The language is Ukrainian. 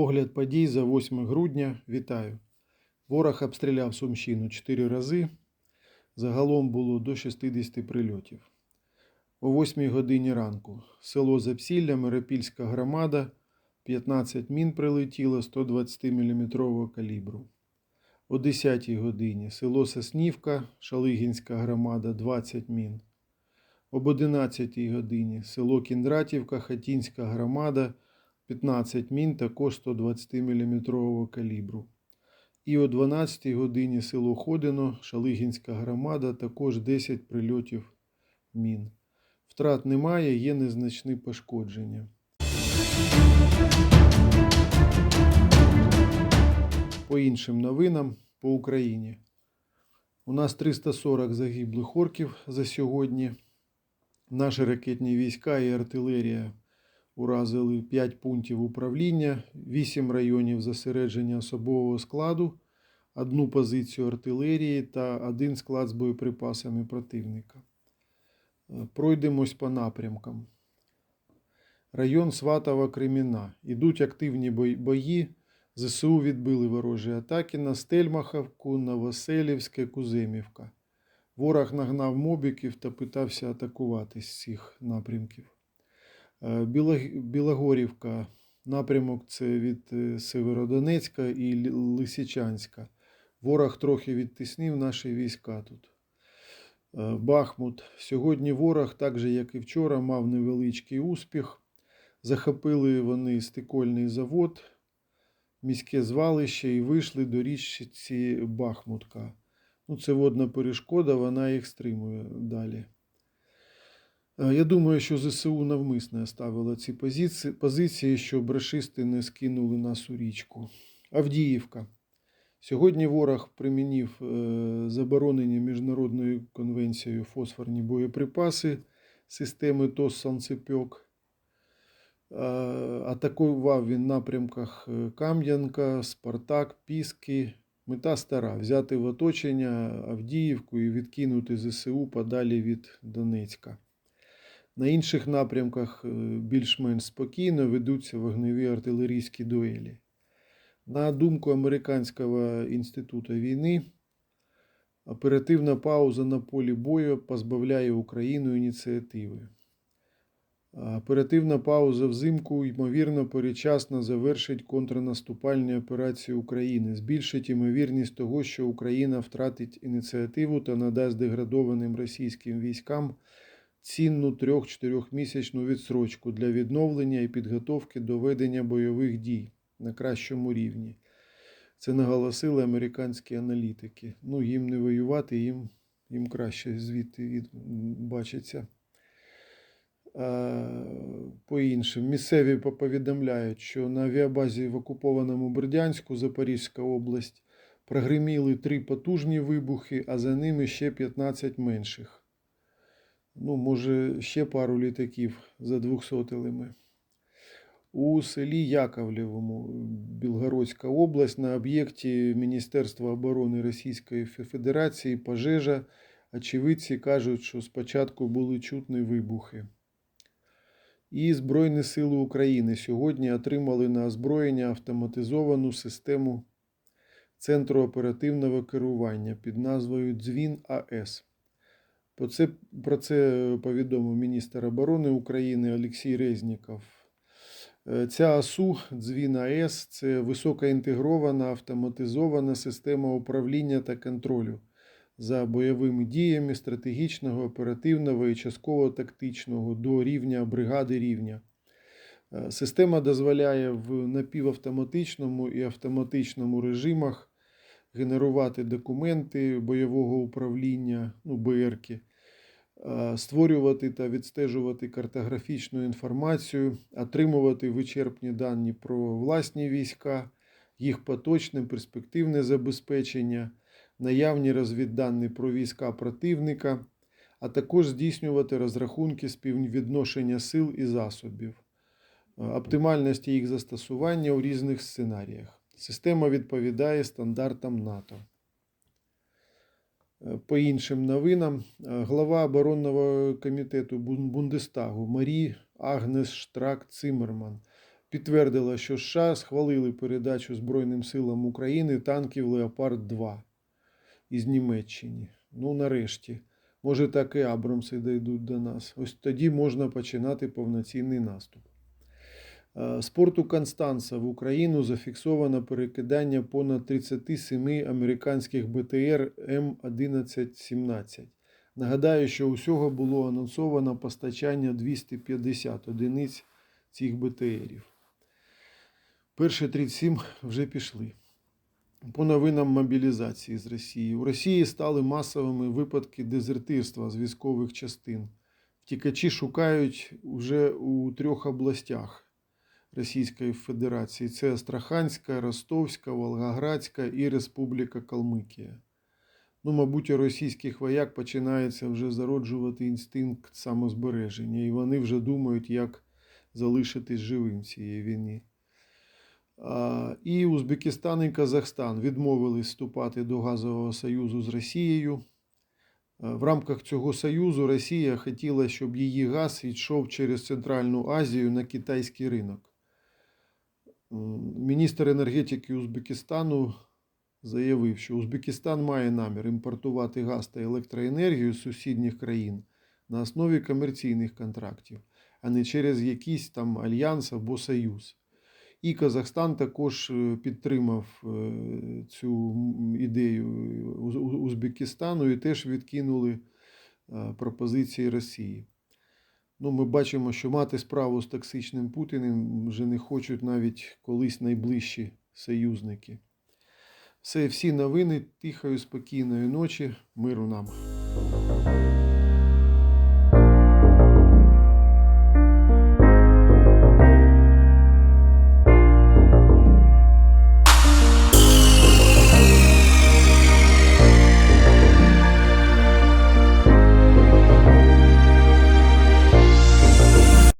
Огляд подій за 8 грудня. Вітаю. Ворог обстріляв Сумщину 4 рази. Загалом було до 60 прильотів. О 8 годині ранку село Запсілля, Миропільська громада, 15 мін прилетіло 120 мм калібру. О 10 годині село Соснівка, Шалигінська громада, 20 мін. Об 11 годині село Кіндратівка, Хатінська громада, 15 мін також 120 мм калібру. І о 12 годині село Ходино, Шалигінська громада, також 10 прильотів мін. Втрат немає, є незначні пошкодження. По іншим новинам по Україні. У нас 340 загиблих орків за сьогодні. Наші ракетні війська і артилерія уразили 5 пунктів управління, 8 районів зосередження особового складу, одну позицію артилерії та один склад з боєприпасами противника. Е, Пройдемось по напрямкам. Район Сватова Креміна. Ідуть активні бої. ЗСУ відбили ворожі атаки на Стельмаховку, Новоселівське, Куземівка. Ворог нагнав мобіків та питався атакувати з цих напрямків. Е, Білог- Білогорівка. Напрямок це від е, Северодонецька і Лисичанська. Ворог трохи відтиснив наші війська тут. Е, Бахмут. Сьогодні ворог, так же як і вчора, мав невеличкий успіх. Захопили вони стикольний завод, міське звалище і вийшли до річці Бахмутка. Ну, це водна перешкода, вона їх стримує далі. Е, Я думаю, що ЗСУ навмисно ставило ці позиції, позиції, щоб рашисти не скинули нас у річку. Авдіївка. Сьогодні ворог примінив е, заборонені міжнародною конвенцією фосфорні боєприпаси системи ТОС «Санцепьок». Е, Атакував він напрямках Кам'янка, Спартак, Піски. Мета стара взяти в оточення Авдіївку і відкинути ЗСУ подалі від Донецька. На інших напрямках е, більш-менш спокійно ведуться вогневі артилерійські дуелі. На думку Американського інституту війни, оперативна пауза на полі бою позбавляє Україну ініціативи. Оперативна пауза взимку, ймовірно, передчасно завершить контрнаступальні операції України, збільшить ймовірність того, що Україна втратить ініціативу та надасть деградованим російським військам цінну 3-4 місячну відсрочку для відновлення і підготовки до ведення бойових дій на кращому рівні. Це наголосили американські аналітики. Ну, їм не воювати, їм, їм краще звідти від, бачиться. По іншим, місцеві повідомляють, що на авіабазі в окупованому Бердянську, Запорізька область, прогриміли три потужні вибухи, а за ними ще 15 менших. Ну, може, ще пару літаків задвухсотили ми. У селі Яковлєвому, Білгородська область, на об'єкті Міністерства оборони Російської Федерації пожежа. Очевидці кажуть, що спочатку були чутні вибухи. І Збройні Сили України сьогодні отримали на озброєння автоматизовану систему Центру оперативного керування під назвою Дзвін АЕС. Про це, про це повідомив міністр оборони України Олексій Резніков. Е, Ця АСУ Дзвін АЕС це високоінтегрована автоматизована система управління та контролю за бойовими діями стратегічного, оперативного і частково тактичного до рівня бригади рівня. Е, Система дозволяє в напівавтоматичному і автоматичному режимах генерувати документи бойового управління, ну, БРки, створювати та відстежувати картографічну інформацію, отримувати вичерпні дані про власні війська, їх поточне перспективне забезпечення, наявні розвіддані про війська противника, а також здійснювати розрахунки співвідношення сил і засобів, е, оптимальності їх застосування у різних сценаріях. Система відповідає стандартам НАТО. Е, По іншим новинам, е, глава оборонного комітету Бундестагу Марі Агнес Штрак Циммерман підтвердила, що США схвалили передачу Збройним силам України танків Леопард 2 із Німеччини. Ну, нарешті. Може, так і Абрамси дійдуть до нас. Ось тоді можна починати повноцінний наступ. Е, З порту Констанца в Україну зафіксовано перекидання понад 37 американських БТР М1117. Нагадаю, що усього було анонсовано постачання 250 одиниць цих БТРів. Перші 37 вже пішли. По новинам мобілізації з Росії. У Росії стали масовими випадки дезертирства з військових частин. Втікачі шукають уже у трьох областях Російської Федерації: це Астраханська, Ростовська, Волгоградська і Республіка Калмикія. Ну, мабуть, у російських вояк починається вже зароджувати інстинкт самозбереження, і вони вже думають, як залишитись живим цій війні. І Узбекистан і Казахстан відмовились вступати до Газового Союзу з Росією. В рамках цього союзу Росія хотіла, щоб її газ йшов через Центральну Азію на китайський ринок. Міністр енергетики Узбекистану заявив, що Узбекистан має намір імпортувати газ та електроенергію з сусідніх країн на основі комерційних контрактів, а не через якийсь там альянс або союз. І Казахстан також е, підтримав е, цю ідею Уз- Уз- Узбекистану і теж відкинули е, пропозиції Росії. Ну, ми бачимо, що мати справу з токсичним Путіним вже не хочуть навіть колись найближчі союзники. Це всі новини тихої, спокійної ночі. Миру нам.